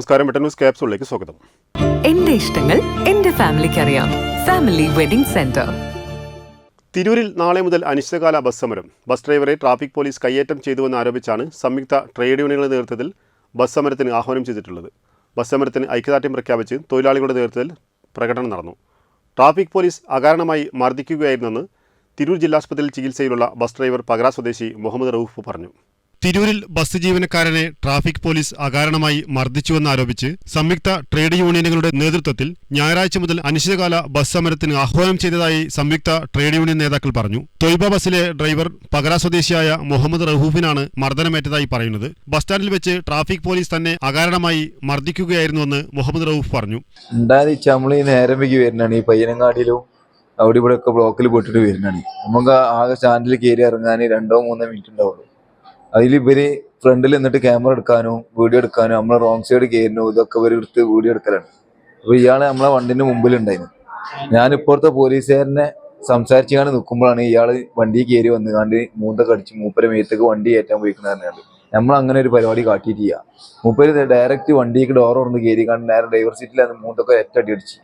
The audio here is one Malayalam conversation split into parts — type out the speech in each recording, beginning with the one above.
നമസ്കാരം. ന്യൂസ് ക്യാപ്സൂളിലേക്ക് സ്വാഗതം. എന്റെ ഇഷ്ടങ്ങൾ എന്റെ ഫാമിലിക്ക് അറിയാം ഫാമിലി വെഡിംഗ് സെന്റർ. തിരൂരിൽ നാളെ മുതൽ അനിശ്ചിതകാല ബസ് സമരം ബസ് ഡ്രൈവറെ ട്രാഫിക് പോലീസ് കയ്യേറ്റം ചെയ്തുവെന്ന് ആരോപിച്ചാണ് സംയുക്ത ട്രേഡ് യൂണിയനുകളുടെ നേതൃത്വത്തിൽ ബസ് സമരത്തിന് ആഹ്വാനം ചെയ്തിട്ടുള്ളത്. ബസ് സമരത്തിന് ഐക്യദാർഢ്യം പ്രഖ്യാപിച്ച് തൊഴിലാളികളുടെ നേതൃത്വത്തിൽ പ്രകടനം നടന്നു. ട്രാഫിക് പോലീസ് അകാരണമായി മർദ്ദിക്കുകയായിരുന്നെന്ന് തിരൂർ ജില്ലാസ്പത്രിയിൽ ചികിത്സയിലുള്ള ബസ് ഡ്രൈവർ പകര സ്വദേശി മുഹമ്മദ് റൌഫ് പറഞ്ഞു. തിരൂരിൽ ബസ് ജീവനക്കാരനെ ട്രാഫിക് പോലീസ് അകാരണമായി മർദ്ദിച്ചുവെന്നാരോപിച്ച് സംയുക്ത ട്രേഡ് യൂണിയനുകളുടെ നേതൃത്വത്തിൽ ഞായറാഴ്ച മുതൽ അനിശ്ചിതകാല ബസ് സമരത്തിന് ആഹ്വാനം ചെയ്തതായി സംയുക്ത ട്രേഡ് യൂണിയൻ നേതാക്കൾ പറഞ്ഞു. തൊയ്ബ ബസ്സിലെ ഡ്രൈവർ പകര സ്വദേശിയായ മുഹമ്മദ് റഹൂഫിനാണ് മർദ്ദനമേറ്റതായി പറയുന്നത്. ബസ് സ്റ്റാൻഡിൽ വെച്ച് ട്രാഫിക് പോലീസ് തന്നെ അകാരണമായി മർദ്ദിക്കുകയായിരുന്നുവെന്ന് മുഹമ്മദ് റഹൂഫ് പറഞ്ഞു. നേരം ഈ അവിടെ ഇവിടെയൊക്കെ ബ്ലോക്കിൽ പോയിട്ടിട്ട് വരുന്നതാണ്. നമുക്ക് ആകെ സ്റ്റാൻഡിൽ കയറി ഇറങ്ങാൻ രണ്ടോ മൂന്നോ മിനിറ്റ് ഉണ്ടാവുള്ളൂ. അതിൽ ഫ്രണ്ടിൽ നിന്നിട്ട് ക്യാമറ എടുക്കാനോ വീഡിയോ എടുക്കാനോ നമ്മളെ റോങ് സൈഡ് കയറിനോ ഇതൊക്കെ ഇവർ എടുത്ത് വീഡിയോ എടുക്കലാണ്. അപ്പൊ ഇയാളെ നമ്മളെ വണ്ടിന്റെ മുമ്പിൽ ഉണ്ടായിരുന്നു ഞാൻ ഇപ്പോഴത്തെ പോലീസുകാരനെ കാണി നിൽക്കുമ്പോഴാണ് ഇയാൾ വണ്ടി കയറി വന്ന് കണ്ട് മൂത്തൊക്കെ അടിച്ച് മൂപ്പര മേത്തേക്ക് വണ്ടി കയറ്റാൻ പോയിക്കുന്നതാണ് നമ്മൾ അങ്ങനെ ഒരു പരിപാടി കാട്ടിയിട്ടില്ല. മൂപ്പര് ഡയറക്റ്റ് വണ്ടിക്ക് ഡോർ തുറന്ന് കയറി കണ്ട് നേരെ ഡ്രൈവർ സീറ്റിൽ അത് മൂത്തൊക്കെ ഒറ്റടി അടിച്ച്.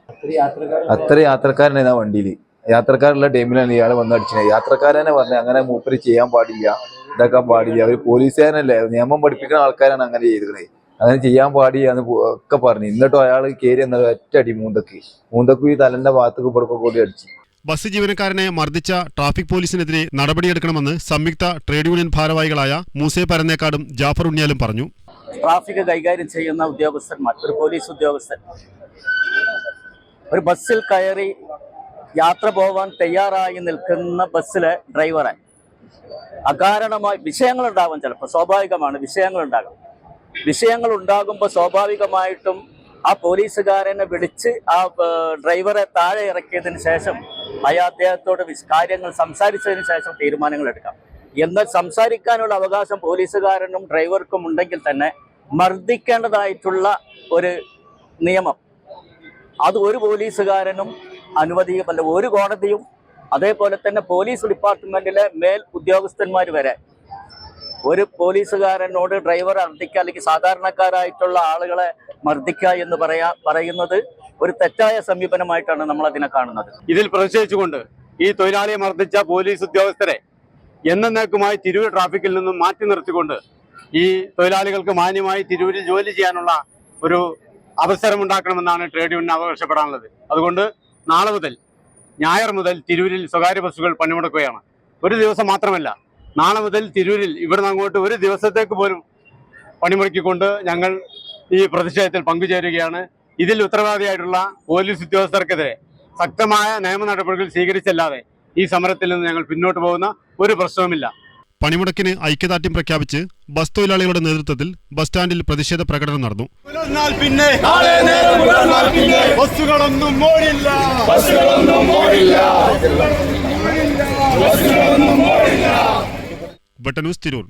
അത്ര യാത്രക്കാരനായിരുന്നു ആ വണ്ടിയിൽ യാത്രക്കാരുള്ള ടൈമിലാണ് ഇയാൾ വന്ന് അടിച്ചത്. യാത്രക്കാരനെ പറഞ്ഞു അങ്ങനെ മൂപ്പര് ചെയ്യാൻ പാടില്ല. ഇതാക്കാൻ പാടില്ല. അവർ പോലീസുകാരനല്ലേ നിയമം പഠിപ്പിക്കുന്ന ആൾക്കാരാണ് അങ്ങനെ ചെയ്തിരുന്നത് അങ്ങനെ ചെയ്യാൻ പാടില്ല എന്ന് ഒക്കെ പറഞ്ഞു. എന്നിട്ടും അയാൾ കയറി എന്ന ഒറ്റ അടി മൂന്തക്ക്. മൂന്തക്ക് ഈ തലന്റെ ഭാഗത്തേക്ക് ഇവിടൊക്കെ കൂടി അടിച്ചു. ബസ് ജീവനക്കാരനെ മർദ്ദിച്ച ട്രാഫിക് പോലീസിനെതിരെ നടപടിയെടുക്കണമെന്ന് സംയുക്ത ട്രേഡ് യൂണിയൻ ഭാരവാഹികളായ മൂസെ പരന്നേക്കാടും ജാഫർ ഉണ്ണിയാലും പറഞ്ഞു. ട്രാഫിക് കൈകാര്യം ചെയ്യുന്ന ഉദ്യോഗസ്ഥന്മാർ ഒരു പോലീസ് ഉദ്യോഗസ്ഥൻ. ഒരു ബസ്സിൽ കയറി യാത്ര പോവാൻ തയ്യാറായി നിൽക്കുന്ന ബസ്സിലെ ഡ്രൈവറെ അകാരണമായി വിഷയങ്ങൾ ഉണ്ടാകും ചിലപ്പോൾ സ്വാഭാവികമാണ് വിഷയങ്ങൾ ഉണ്ടാകും വിഷയങ്ങൾ ഉണ്ടാകുമ്പോൾ സ്വാഭാവികമായിട്ടും ആ പോലീസുകാരനെ വിളിച്ച് ആ ഡ്രൈവറെ താഴെ ഇറക്കിയതിന് ശേഷം അയാൾ അദ്ദേഹത്തോട് കാര്യങ്ങൾ സംസാരിച്ചതിന് ശേഷം തീരുമാനങ്ങൾ എടുക്കാം. എന്നാൽ സംസാരിക്കാനുള്ള അവകാശം പോലീസുകാരനും ഡ്രൈവർക്കും ഉണ്ടെങ്കിൽ തന്നെ മർദ്ദിക്കേണ്ടതായിട്ടുള്ള ഒരു നിയമം. അത് ഒരു പോലീസുകാരനും അനുവദീയമല്ല ഒരു കോടതിയും അതേപോലെ തന്നെ പോലീസ് ഡിപ്പാർട്ട്മെന്റിലെ മേൽ ഉദ്യോഗസ്ഥന്മാർ വരെ. ഒരു പോലീസുകാരനോട് ഡ്രൈവർ മർദ്ദിക്കുക അല്ലെങ്കിൽ സാധാരണക്കാരായിട്ടുള്ള ആളുകളെ മർദ്ദിക്കുക എന്ന് പറയാ പറയുന്നത് ഒരു തെറ്റായ സമീപനമായിട്ടാണ് നമ്മൾ അതിനെ കാണുന്നത്. ഇതിൽ പ്രതിഷേധിച്ചുകൊണ്ട് ഈ തൊഴിലാളിയെ മർദ്ദിച്ച പോലീസ് ഉദ്യോഗസ്ഥരെ എന്നേക്കുമായി തിരൂർ ട്രാഫിക്കിൽ നിന്നും മാറ്റി നിർത്തിക്കൊണ്ട് ഈ തൊഴിലാളികൾക്ക് മാന്യമായി തിരൂരിൽ ജോലി ചെയ്യാനുള്ള ഒരു അവസരം ഉണ്ടാക്കണമെന്നാണ് ട്രേഡ് യൂണിയൻ അവകാശപ്പെടാനുള്ളത്. അതുകൊണ്ട് നാളെ മുതൽ ഞായർ മുതൽ തിരൂരിൽ സ്വകാര്യ ബസ്സുകൾ പണിമുടക്കുകയാണ്. ഒരു ദിവസം മാത്രമല്ല നാളെ മുതൽ തിരൂരിൽ ഇവിടുന്ന് അങ്ങോട്ട് ഒരു ദിവസത്തേക്ക് പോലും പണിമുടക്കിക്കൊണ്ട് ഞങ്ങൾ ഈ പ്രതിഷേധത്തിൽ പങ്കുചേരുകയാണ്. ഇതിൽ ഉത്തരവാദിയായിട്ടുള്ള പോലീസ് ഉദ്യോഗസ്ഥർക്കെതിരെ ശക്തമായ നിയമ നടപടികൾ സ്വീകരിച്ചല്ലാതെ ഈ സമരത്തിൽ നിന്ന് ഞങ്ങൾ പിന്നോട്ട് പോകുന്ന ഒരു പ്രശ്നവുമില്ല. പണിമുടക്കിന് ഐക്യദാർഢ്യം പ്രഖ്യാപിച്ച് ബസ് തൊഴിലാളികളുടെ നേതൃത്വത്തിൽ ബസ് സ്റ്റാൻഡിൽ പ്രതിഷേധ പ്രകടനം നടന്നു. പുലർന്നാൽ പിന്നെ ബസ്സുകളൊന്നും ഓടില്ല വെട്ട ന്യൂസ് തിരൂർ.